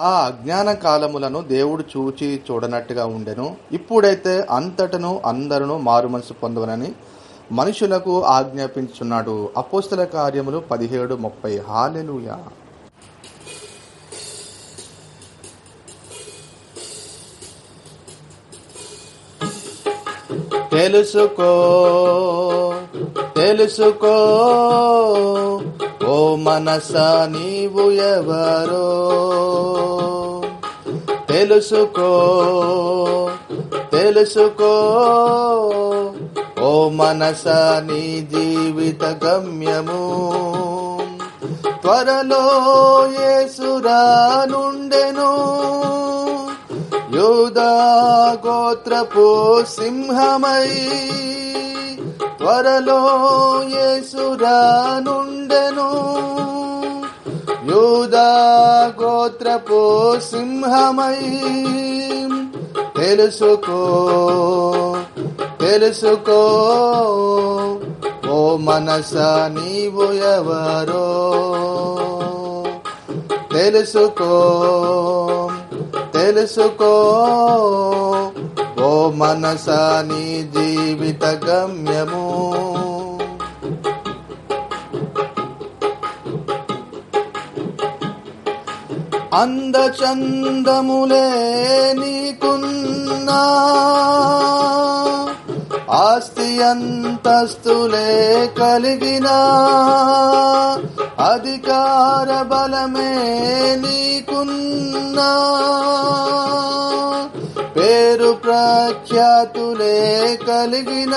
ఆ అజ్ఞాన కాలములను దేవుడు చూచి చూడనట్టుగా ఉండెను. ఇప్పుడైతే అంతటను అందరును మారు మనసు పొందవనని మనుషులకు ఆజ్ఞాపించున్నాడు అపోస్తల కార్యములు పదిహేడు ముప్పై. హాలెలుయా. తెలుసుకో తెలుసుకో. మనస నీవు ఎవరో? తెలుసుకో తెలుసుకో. ఓ మనస నీ జీవిత గమ్యము. త్వరలో యేసురా నుండెను యూదా గోత్రపు సింహమై త్వరలో యేసురానుండెను యూదా గోత్రపు సింహమై తెలుసుకో తెలుసుకో. ఓ మనస నీవు ఎవరో తెలుసుకో తెలుసుకో. ఓ మనస నీ జీవిత గమ్యము. అందచందములే నీకున్నా. ఆస్తి అంతస్తులే కలిగిన. అధికార బలమే నీకున్నా. పేరు ప్రఖ్యాతులే కలిగిన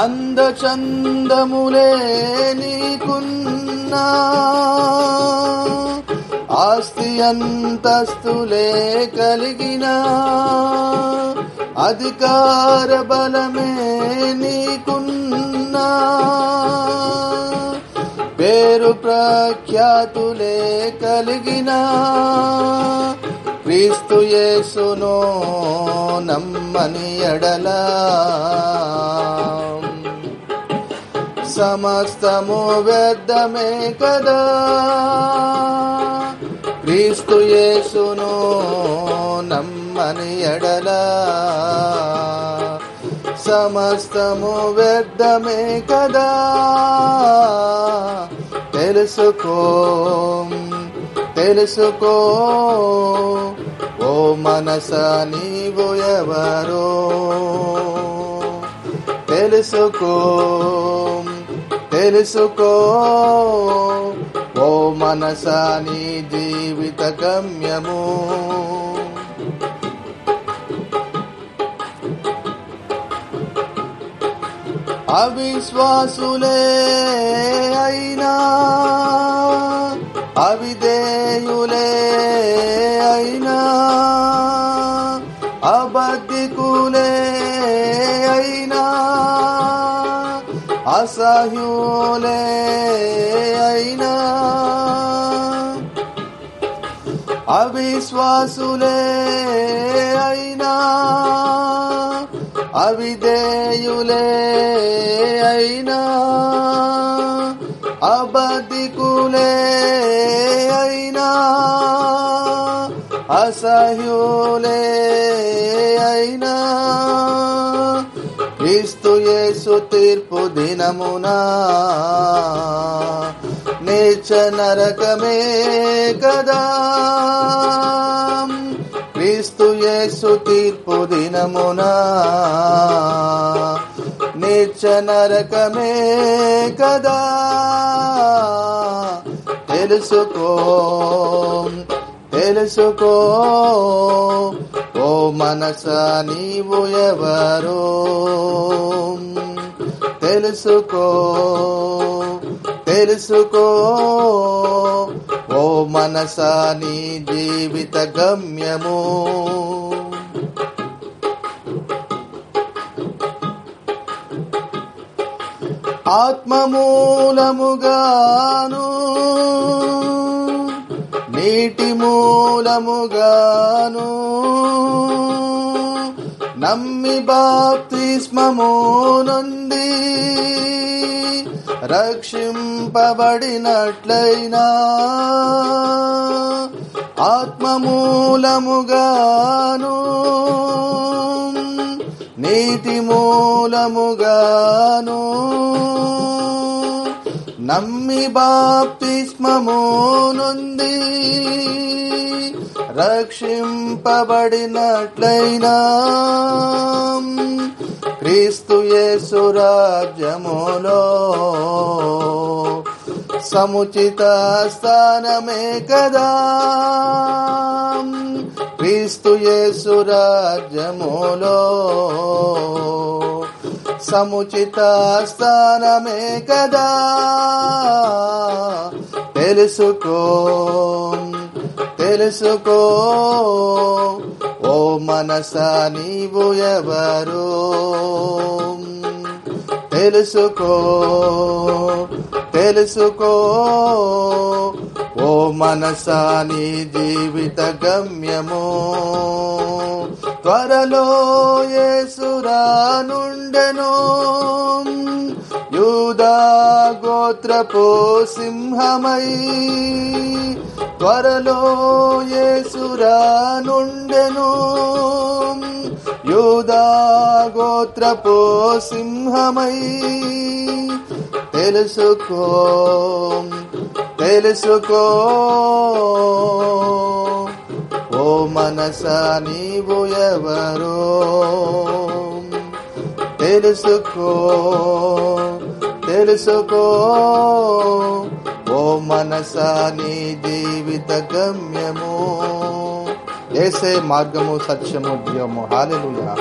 అందచందములే నీకున్నా ఆస్తి అంతస్తులే కలిగిన అధికార బలమే నీకున్నా పేరు ప్రఖ్యాతులే కలిగిన క్రీస్తు యేసును నమ్మని ఎడలా. సమస్తము వ్యర్థమే కదా. క్రీస్తు యేసును నమ్మని ఎడలా. సమస్తము వ్యర్థమే కదా. తెలుసుకో తెలుసుకో. ఆశ నీవు ఎవరో తెలుసుకో తెలుసుకో. ఓ మనసాని నీ జీవిత గమ్యము. అవిశ్వాసులే అయినా అవిదే అసహ్యులే అయినా అవిశ్వాసులే అయినా అవిధేయులే అయినా అబద్ధికులే అయినా అసహ్యులే అయినా క్రీస్తు యేసు తీర్పు దినమునా. నీచ నరకమే కదా. క్రీస్తు యేసు తీర్పు దినమునా. నీచ నరకమే కదా. తెలుసుకో. తెలుసుకో. ఓ మనస నీవు ఎవరు. తెలుసుకో తెలుసుకో. ఓ మనస నీ జీవిత గమ్యము. ఆత్మమూలముగాను నీటి మూలముగాను నమ్మి బాప్తిస్మము నుండి రక్షింపబడినట్లయినా ఆత్మమూలముగాను నీతి మూలముగాను నమ్మి బాప్తిస్మము నుండి రక్షింపబడినట్లయినా క్రీస్తు యేసు రాజ్యములో సముచిత స్థానమే కదా. క్రీస్తు యేసు రాజ్యములో సముచిత స్థానమే కదా. తెలుసుకో తెలుసుకో. ఓ మనస నీవు ఎవరు. తెలుసుకో తెలుసుకో. ఓ మనస నీ జీవిత గమ్యము. త్వరలో యేసురా నుండెను యూదా గోత్రపు సింహమై. త్వరలో యేసురా నుండెను యూదా గోత్రపు సింహమై. తెలుసుకో తెలుసుకో. ఓ మనస నీవు ఎవరో. తెలుసుకో తెలుసుకో. ఓ మనస నీ జీవిత గమ్యము. ఏసే మార్గము సత్యము జీవము హాలెలుయా.